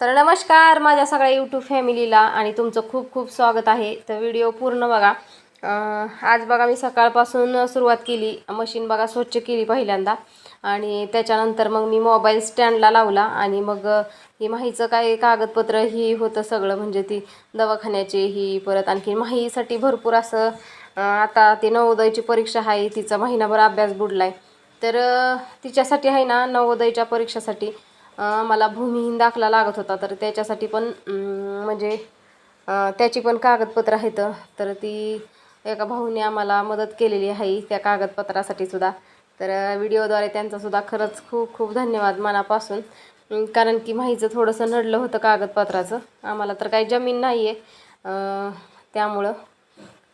तर नमस्कार माझ्या सगळ्या यूट्यूब फॅमिलीला आणि तुमचं खूप खूप स्वागत आहे. तर व्हिडिओ पूर्ण बघा. आज बघा मी सकाळपासून सुरुवात केली. मशीन बघा स्वच्छ केली पहिल्यांदा. आणि त्याच्यानंतर मग मी मोबाईल स्टँडला लावला आणि मग ही माहीचं काय कागदपत्र ही होतं सगळं. म्हणजे ती दवाखान्याची ही परत आणखी माहीसाठी भरपूर असं आता ती नवोदयची परीक्षा आहे. तिचा महिनाभर अभ्यास बुडला आहे तर तिच्यासाठी आहे ना नवोदयच्या परीक्षेसाठी. मला भूमिहीन दाखला लागत होता तर त्याच्यासाठी पण म्हणजे त्याची पण कागदपत्र आहेत. तर ती एका भाऊने आम्हाला मदत केलेली आहे त्या कागदपत्रासाठी सुद्धा. तर व्हिडिओद्वारे त्यांचासुद्धा खरंच खूप खूप धन्यवाद मनापासून. कारण की माहीचं थोडंसं नडलं होतं कागदपत्राचं. आम्हाला तर काही जमीन नाही आहे त्यामुळं.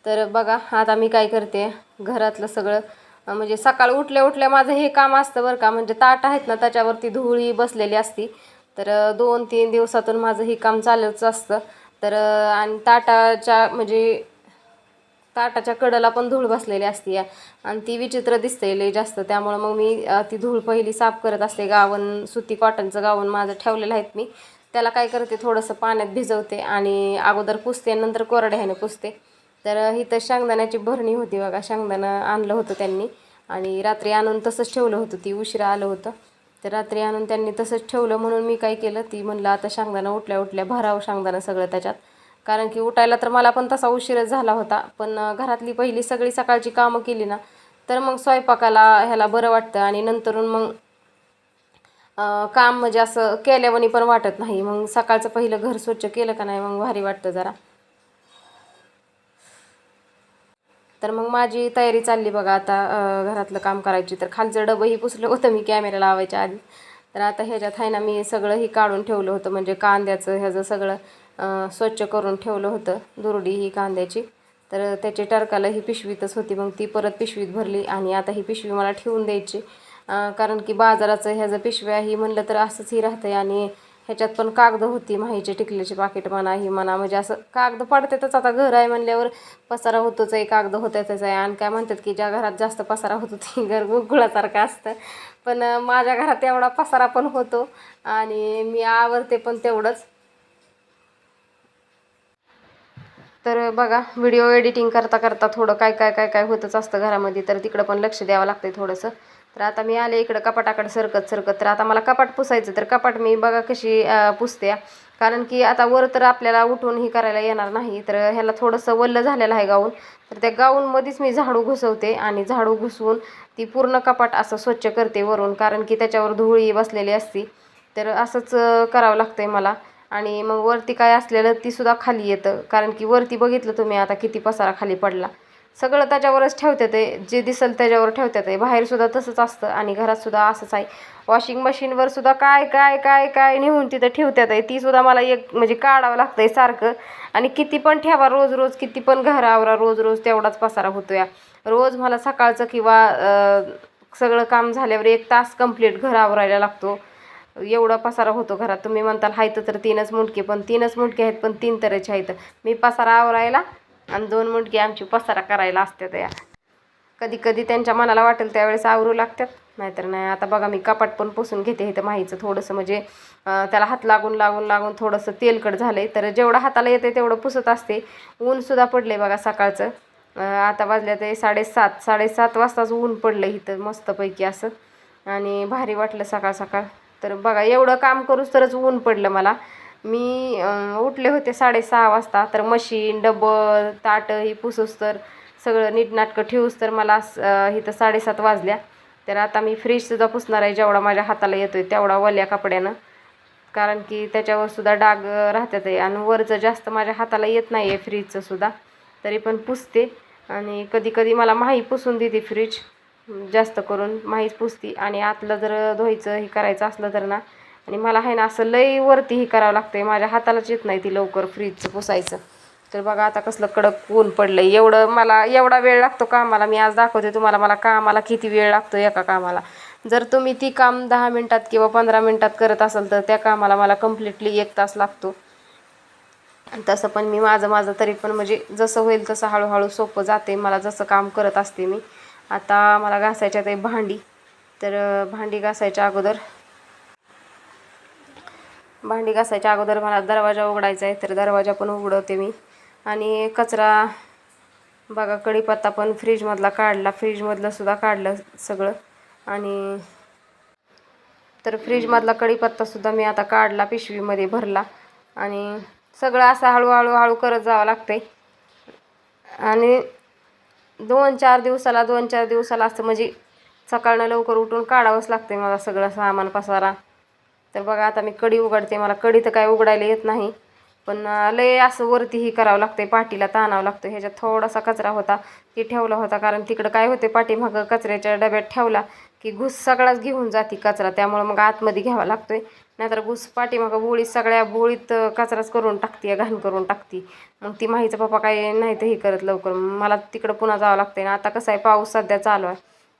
तर बघा आता मी काय करते. घरातलं सगळं म्हणजे सकाळ उठल्या उठल्या माझं हे काम असतं बरं का म्हणजे ताट आहेत ना त्याच्यावरती धुळी बसलेली असती. तर दोन तीन दिवसातून माझं हे काम चालूच असतं. तर आणि ताटाच्या म्हणजे ताटाच्या कडेला पण धूळ बसलेली असते. आणि ती विचित्र दिसते लई जास्त. त्यामुळं मग मी ती धूळ पहिली साफ करत असते गावन सुती कॉटनचं गावन माझं ठेवलेलं आहेत मी. त्याला काय करते थोडंसं पाण्यात भिजवते आणि अगोदर पुसते नंतर कोरड्या पुसते. तर इथं शेंगदाण्याची भरणी होती बघा शेंगदाणं आणलं होतं त्यांनी. आणि रात्री आणून तसंच ठेवलं होतं ती उशिरा आलं होतं. तर रात्री आणून त्यांनी तसंच ठेवलं म्हणून मी काय केलं ती म्हणलं आता शेंगदाणं उठल्या उठल्या भरावं शेंगदाणं सगळं त्याच्यात. कारण की उठायला तर मला पण तसा उशीरच झाला होता पण घरातली पहिली सगळी सकाळची कामं केली ना तर मग स्वयंपाकाला ह्याला बरं वाटतं आणि नंतरून मग काम म्हणजे असं केल्यावानी पण वाटत नाही. मग सकाळचं पहिलं घर स्वच्छ केलं का नाही मग भारी वाटतं जरा. तर मग माझी तयारी चालली बघा. आता घरातलं काम करायची. तर खालचं डबंही पुसलं होतं मी कॅमेरा लावायच्या आधी. तर आता ह्याच्यात आहे ना मी सगळंही काढून ठेवलं होतं. म्हणजे कांद्याचं ह्याचं सगळं स्वच्छ करून ठेवलं होतं. दुरडी ही कांद्याची. तर त्याची टरकाला ही पिशवीतच होती. मग ती परत पिशवीत भरली आणि आता ही पिशवी मला ठेवून द्यायची. कारण की बाजाराचं ह्याचं पिशव्या ही म्हणलं तर असंच ही आहे आणि ह्याच्यात पण कागद होती माहीचे टिकल्याचे पाकिट म्हणा ही म्हणा म्हणजे असं कागद पडतातच. आता घर आहे म्हणल्यावर पसारा होतोच आहे कागद होतातच आहे. आणि काय म्हणतात की ज्या घरात जास्त पसारा होतो ते घर गुळासारखं असतं. पण माझ्या घरात एवढा पसारा पण होतो आणि मी आवरते पण तेवढंच. तर बघा व्हिडिओ एडिटिंग करता करता थोडं काय काय काय काय होतच असतं घरामध्ये. तर तिकडं पण लक्ष द्यावं लागतंय थोडंसं. तर आता मी आले इकडं कपाटाकडे सरकत सरकत. तर आता मला कपाट पुसायचं तर कपाट मी बघा कशी पुसते. कारण की आता वर तर आपल्याला उठून ही करायला येणार नाही तर ह्याला थोडंसं वल्ल झालेलं आहे गाऊन. तर त्या गाऊनमध्येच मी झाडू घुसवते आणि झाडू घुसवून ती पूर्ण कपाट असं स्वच्छ करते वरून कारण की त्याच्यावर धुळी बसलेली असती. तर असंच करावं करावं लागतंय मला. आणि मग वरती काय असलेलं तीसुद्धा खाली येतं. कारण की वरती बघितलं तुम्ही आता किती पसारा खाली पडला. सगळं त्याच्यावरच ठेवते ते. जे दिसेल त्याच्यावर ठेवतात आहे बाहेरसुद्धा तसंच असतं आणि घरातसुद्धा असंच आहे. वॉशिंग मशीनवर सुद्धा काय काय काय काय नेऊन तिथं ठेवतात आहे तीसुद्धा मला एक म्हणजे काढावं लागतं आहे सारखं. आणि किती पण ठेवा रोज रोज. किती पण घर आवरा रोज रोज तेवढाच पसारा होतो या रोज मला सकाळचं किंवा सगळं काम झाल्यावर एक तास कंप्लीट घर आवरायला लागतो. एवढा पसारा होतो घरात. तुम्ही म्हणताल हायतं तर तीनच मुंडके. पण तीनच मुंडके आहेत पण तीन तऱ्हेचे आहेत. मी पसारा आवरायला आणि दोन मुंडके आमची पसारा करायला असतात या कधी कधी त्यांच्या मनाला वाटेल त्यावेळेस आवरू लागतात नाहीतर नाही आता बघा मी कपाट पण पुसून घेते इथं माहीचं थोडंसं म्हणजे त्याला हात लागून लागून लागून थोडंसं तेलकट झालं आहे तर जेवढं हाताला येते तेवढं पुसत असते. ऊनसुद्धा पडलं आहे बघा सकाळचं. आता वाजल्या ते साडेसात साडेसात वाजताच ऊन पडलं इथं मस्तपैकी असं. आणि भारी वाटलं सकाळ सकाळ. तर बघा एवढं काम करूच तरच ऊन पडलं मला. मी उठले होते साडेसहा वाजता तर मशीन डबल ताटं ही पुसूस तर सगळं नीटनाटकं ठेवूस तर मला इथं साडेसात वाजल्या. तर आता मी फ्रीजसुद्धा पुसणार आहे जेवढा माझ्या हाताला येतो आहे तेवढा वल्या कपड्यानं. कारण की त्याच्यावर सुद्धा डाग राहतात आहे आणि वरचं जास्त माझ्या हाताला येत नाही आहे फ्रीजचं सुद्धा. तरी पण पुसते आणि कधी कधी मला माही पुसून देते फ्रीज जास्त करून माहीच पुसती. आणि आतलं जर धुवायचं हे करायचं असलं तर ना आणि मला आहे ना असं लई वरतीही करावं करावं लागतंय. माझ्या हातालाच येत नाही ती लवकर फ्रीजचं पुसायचं. तर बघा आता कसलं कडक ऊन पडलं एवढं मला एवढा वेळ लागतो कामाला. मी आज दाखवते तुम्हाला मला कामाला किती वेळ लागतो एका कामाला. जर तुम्ही ती काम दहा मिनटात किंवा पंधरा मिनटात करत असाल तर त्या कामाला मला कम्प्लिटली एक तास लागतो. तसं पण मी माझं माझं तरी पण म्हणजे जसं होईल तसं हळूहळू सोपं जाते. मला जसं काम करत असते मी. आता मला घासायच्यात आहे भांडी. तर भांडी घासायच्या अगोदर भांडी घासायच्या अगोदर मला दरवाजा उघडायचा आहे तर दरवाजा पण उघडवते मी. आणि कचरा बघा कढीपत्ता पण फ्रीजमधला काढला फ्रीजमधलं सुद्धा काढलं सगळं. आणि तर फ्रीजमधला कढीपत्तासुद्धा मी आता काढला पिशवीमध्ये भरला. आणि सगळं असं हळूहळू हळू करत जावं लागतंय. आणि दोन चार दिवसाला दोन चार दिवसाला असं म्हणजे सकाळनं लवकर उठून काढावंच लागते मला सगळं सामान पसारा. तर बघा आता मी कढी उघडते. मला कडी तर काय उघडायला येत नाही. पण लय असं वरतीही करावं लागते पाठीला ताणावं लागतं ह्याच्यात थोडासा कचरा होता. ती ठेवला होता. कारण तिकडं काय होते पाठीमागं कचऱ्याच्या डब्यात ठेवला की घुस सगळाच घेऊन जाते कचरा. त्यामुळं मग आतमध्ये घ्यावा लागतोय. नाहीतर घुस पाठीमागं बोळीत सगळ्या बोळीत कचराच करून टाकते घाण करून टाकते. मग ती माहीचा पप्पा काय नाही तर हे करत लवकर. मला तिकडं पुन्हा जावं लागतंय ना. आता कसं आहे पाऊस सध्या चालू आहे.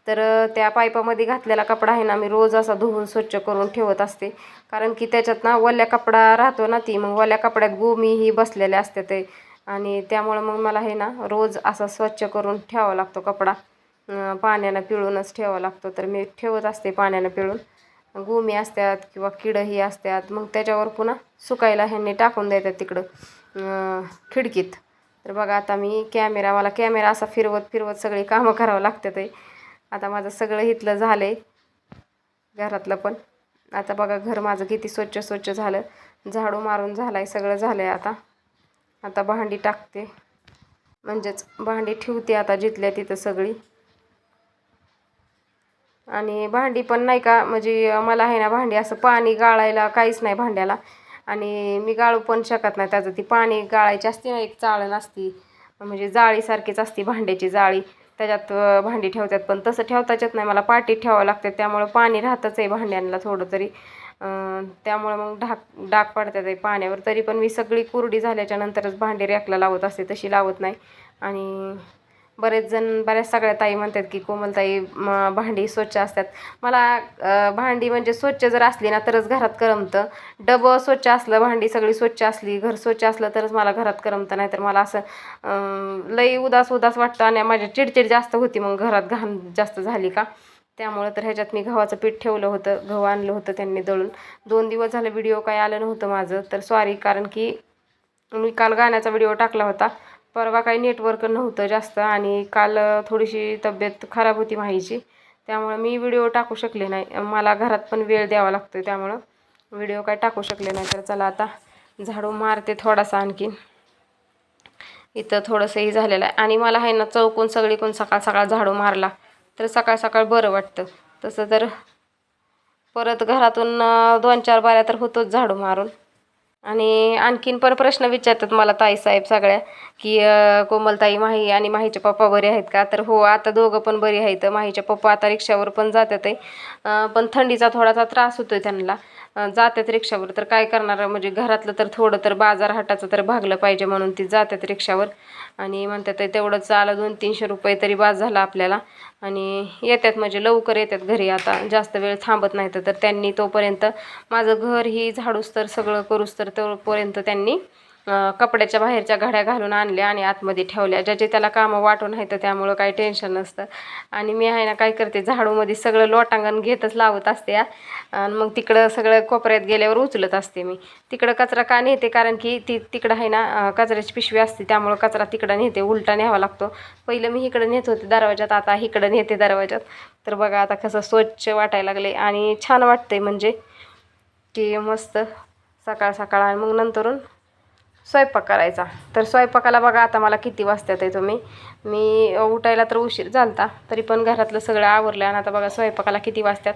तर त्या पाईपामध्ये घातलेला कपडा आहे ना मी रोज असा धुवून स्वच्छ करून ठेवत असते. कारण की त्याच्यात ना ओल्या कपडा राहतो ना ती मग ओल्या कपड्यात गोमी ही बसलेल्या असते ते. आणि त्यामुळं मग मला हे ना रोज असा स्वच्छ करून ठेवावा लागतो कपडा. पाण्यानं पिळूनच ठेवावा लागतो. तर मी ठेवत असते पाण्यानं पिळून. गोमी असतात किंवा किडंही असतात मग त्याच्यावर पुन्हा सुकायला ह्यांनी टाकून देतात तिकडं खिडकीत. तर बघा आता मी कॅमेरा मला कॅमेरा असा फिरवत फिरवत सगळी कामं करावं लागतात आहे आता माझं सगळं इथलं झालं आहे घरातलं पण. आता बघा घर माझं किती स्वच्छ स्वच्छ झालं. झाडू मारून झालं आहे सगळं झालं आहे आता. आता भांडी टाकते. म्हणजेच भांडी ठेवते आता जिथल्या तिथं सगळी. आणि भांडी पण नाही का म्हणजे मला आहे ना भांडी असं पाणी गाळायला काहीच नाही भांड्याला. आणि मी गाळू पण शकत नाही त्याचं. ती पाणी गाळायची असते ना एक चाळण असती. म्हणजे जाळीसारखीच असती भांड्याची जाळी. त्याच्यात भांडी ठेवतात. पण तसं ठेवताच येत नाही. मला पाटीत ठेवावं लागते. त्यामुळं पाणी राहतच आहे भांड्यांना थोडं तरी. त्यामुळं मग ढाक डाग पडतात आहे पाण्यावर. तरी पण मी सगळी कुरडी झाल्याच्या नंतरच भांडी रॅकला लावत असते. तशी लावत नाही. आणि बरेच जण बऱ्याच सगळ्या ताई म्हणतात की कोमलताई म भांडी स्वच्छ असतात. मला भांडी म्हणजे स्वच्छ जर असली ना तरच घरात करमतं. डबं स्वच्छ असलं भांडी सगळी स्वच्छ असली घर स्वच्छ असलं तरच मला घरात करमतं. नाही तर मला असं लई उदास उदास वाटतं आणि माझी चिडचिड जास्त होती मग घरात घाण जास्त झाली का? त्यामुळं तर ह्याच्यात मी गव्हाचं पीठ ठेवलं होतं गहू आणलं होतं त्यांनी दळून. दोन दिवस झालं व्हिडिओ काय आलं नव्हतं माझं तर सॉरी कारण की मी काल गाण्याचा व्हिडिओ टाकला होता. परवा काही नेटवर्क नव्हतं जास्त आणि काल थोडीशी तब्येत खराब होती माहीची. त्यामुळं मी व्हिडिओ टाकू शकले नाही. मला घरात पण वेळ द्यावा लागतो त्यामुळं व्हिडिओ काय टाकू शकले नाही. तर चला आता झाडू मारते थोडासा आणखीन. इथं थोडंसंही झालेलं आहे. आणि मला आहे ना चौकून सगळीकडून सकाळ सकाळ झाडू मारला. तर सकाळ सकाळ बरं वाटतं. तसं तर परत घरातून दोन चार बाऱ्या तर होतोच झाडू मारून. आणि आणखीन पण प्रश्न विचारतात मला ताईसाहेब सगळ्या की कोमलताई माही आणि माहीचे पप्पा बरे आहेत का? तर हो आता दोघं पण बरे आहेत. माहीचे पप्पा आता रिक्षावर पण जातात आहे. पण थंडीचा थोडासा त्रास होतोय त्यांना. जात्यात जातात रिक्षावर. तर काय करणार? म्हणजे घरातलं तर थोडं तर बाजार हाटाचं तर भागलं पाहिजे म्हणून ती जात्यात रिक्षावर. आणि म्हणतात आहे तेवढंच आलं दोन तीनशे रुपये तरी बाज झाला आपल्याला. आणि येतात म्हणजे लवकर येतात घरी. आता जास्त वेळ थांबत नाही तर त्यांनी तोपर्यंत माझं घर ही झाडूस तर सगळं करूस तर तोपर्यंत त्यांनी कपड्याच्या बाहेरच्या घड्या घालून आणल्या आणि आतमध्ये ठेवल्या. ज्याचे त्याला कामं वाटून आहे तर त्यामुळं काही टेन्शन नसतं. आणि मी आहे ना काय करते झाडूमध्ये सगळं लोटांगण घेतच लावत असते आणि मग तिकडं सगळं कोपऱ्यात गेल्यावर उचलत असते मी. तिकडं कचरा का नेते? कारण की ती तिकडं आहे ना कचऱ्याची पिशवी असते त्यामुळं कचरा तिकडं नेते उलटा न्यावा लागतो. पहिलं मी इकडं नेत होते दरवाजात आता इकडं नेते दरवाजात तर बघा आता कसं स्वच्छ वाटायला लागले आणि छान वाटतंय म्हणजे. की मस्त सकाळ सकाळ आणि मग नंतरून स्वयंपाक करायचा. तर स्वयंपाकाला बघा आता मला किती वाजतात आहे तुम्ही. मी उठायला तर उशीर झालता तरी पण घरातलं सगळं आवरलं आणि आता बघा स्वयंपाकाला किती वाजतात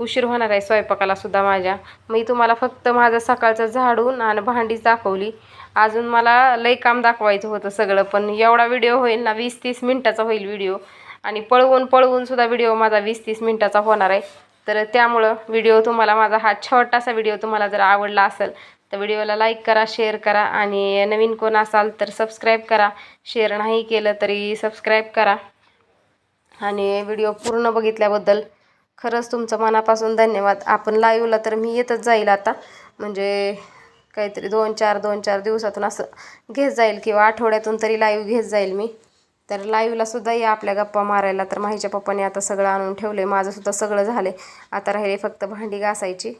उशीर होणार आहे स्वयंपाकाला सुद्धा माझ्या. मी तुम्हाला फक्त माझं सकाळचं झाडून आणि भांडीच दाखवली. अजून मला लई काम दाखवायचं होतं सगळं पण एवढा व्हिडिओ होईल ना वीस तीस मिनटाचा होईल व्हिडिओ. आणि पळवून पळवून सुद्धा व्हिडिओ माझा वीस तीस मिनटाचा होणार आहे. तर त्यामुळं व्हिडिओ तुम्हाला माझा हा छोटासा व्हिडिओ तुम्हाला जर आवडला असेल तर व्हिडिओला लाईक करा शेअर करा आणि नवीन कोण असाल तर सबस्क्राईब करा. शेअर नाही केलं तरी सबस्क्राईब करा. आणि व्हिडिओ पूर्ण बघितल्याबद्दल खरंच तुमचं मनापासून धन्यवाद. आपण लाईव्हला तर मी येतच जाईल आता. म्हणजे काहीतरी दोन चार दोन चार दिवसातून असं घेत जाईल किंवा आठवड्यातून तरी लाईव्ह घेत जाईल मी. तर लाईव्हला सुद्धा या आपल्या गप्पा मारायला. तर माहीच्या पप्पाने आता सगळं आणून ठेवलं आहे माझं सुद्धा सगळं झालं आहे आता राहिले फक्त भांडी घासायची.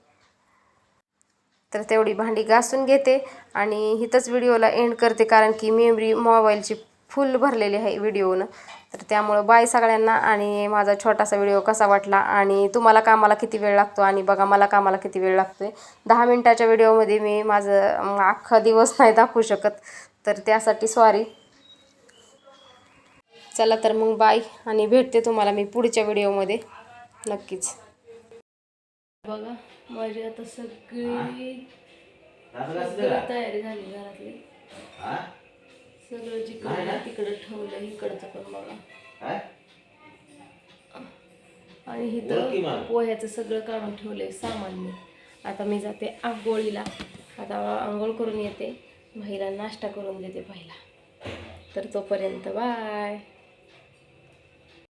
तर तेवढी भांडी घासून घेते आणि इथंच व्हिडिओला एंड करते कारण की मेमरी मोबाईलची फुल भरलेली आहे व्हिडिओनं. तर त्यामुळं बाय सगळ्यांना आणि माझा छोटासा व्हिडिओ कसा वाटला आणि तुम्हाला कामाला किती वेळ लागतो आणि बघा मला कामाला किती वेळ लागतो आहे दहा मिनटाच्या व्हिडिओमध्ये मी माझं अख्खा दिवस नाही दाखवू शकत. तर त्यासाठी सॉरी चला तर मग बाय आणि भेटते तुम्हाला मी पुढच्या व्हिडिओमध्ये. नक्कीच. बघा. माझी आता सगळी सगळी तयारी झाली घरातली. सगळं जिकडं तिकडं ठेवलं इकडचं पण बघा. आणि इथं पोह्याचं सगळं काढून ठेवलंय सामान मी. आता मी जाते आंघोळीला. आता आंघोळ करून येते. महिला नाश्ता करून देते पहिला. तर तोपर्यंत बाय.